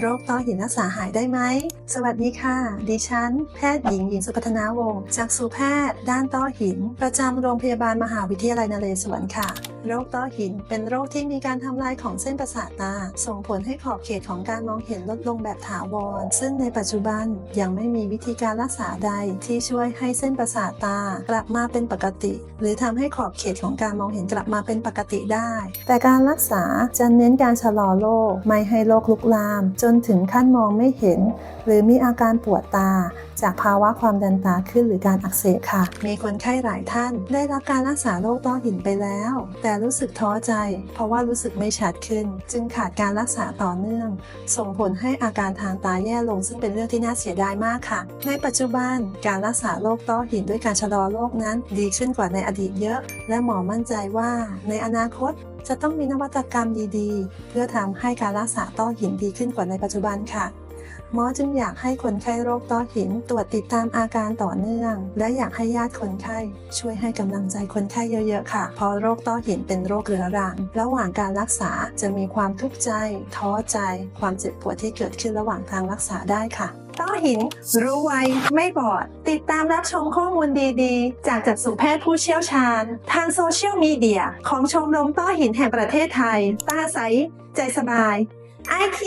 โรคต้อหินรักษาหายได้ไหม สวัสดีค่ะ ดิฉัน แพทย์หญิงหญิงสุพัฒนาวงศ์จากสูแพทย์ ด้านต้อหิน ประจำโรงพยาบาลมหาวิทยาลัยนเรศวรค่ะ โรคต้อหิน เป็นโรคที่มีการทำลายของเส้นประสาทตา ส่งผลให้ขอบเขตของการมองเห็นลดลงแบบถาวร ซึ่งในปัจจุบันยังไม่มีวิธีการรักษาใดที่ช่วยให้เส้นประสาทตากลับมาเป็นปกติ หรือทำให้ขอบเขตของการมองเห็นกลับมาเป็นปกติได้ แต่การรักษาจะเน้นการชะลอโรคไม่ให้โรคลุกลามจนนถึงขั้นมองไม่เห็น หรือมีอาการปวดตา จากภาวะความดันตาขึ้นหรือการอักเสบค่ะ มีคนไข้หลายท่าน ได้รับการรักษาโรคต้อหินไปแล้ว แต่รู้สึกท้อใจ เพราะว่ารู้สึกไม่ชัดขึ้น จึงขาดการรักษาต่อเนื่อง ส่งผลให้อาการทางตาแย่ลง ซึ่งเป็นเรื่องที่น่าเสียดายมากค่ะ ในปัจจุบันการรักษาโรคต้อหินด้วยการชะลอโรคนั้น ดีขึ้นกว่าในอดีตเยอะ และหมอมั่นใจว่า ในอนาคต จะต้องมีนวัตกรรมดีๆ เพื่อทำให้การรักษาต้อหินดีขึ้นกว่าในปัจจุบันค่ะ หมอจึงอยากให้คนไข้โรคต้อหินตรวจติดตามอาการต่อเนื่อง และอยากให้ญาติคนไข้ช่วยให้กำลังใจคนไข้เยอะๆค่ะ เพราะโรคต้อหินเป็นโรคเรื้อรัง ระหว่างการรักษาจะมีความทุกข์ใจ ท้อใจ ความเจ็บปวดที่เกิดขึ้นระหว่างทางรักษาได้ค่ะต้อหิน รู้ไว ไม่บอด ติดตามรับชมข้อมูลดีๆ จากจักษุแพทย์ผู้เชี่ยวชาญ ทางโซเชียลมีเดีย ของชมรมต้อหินแห่งประเทศไทย ตาใส ใจสบาย IQ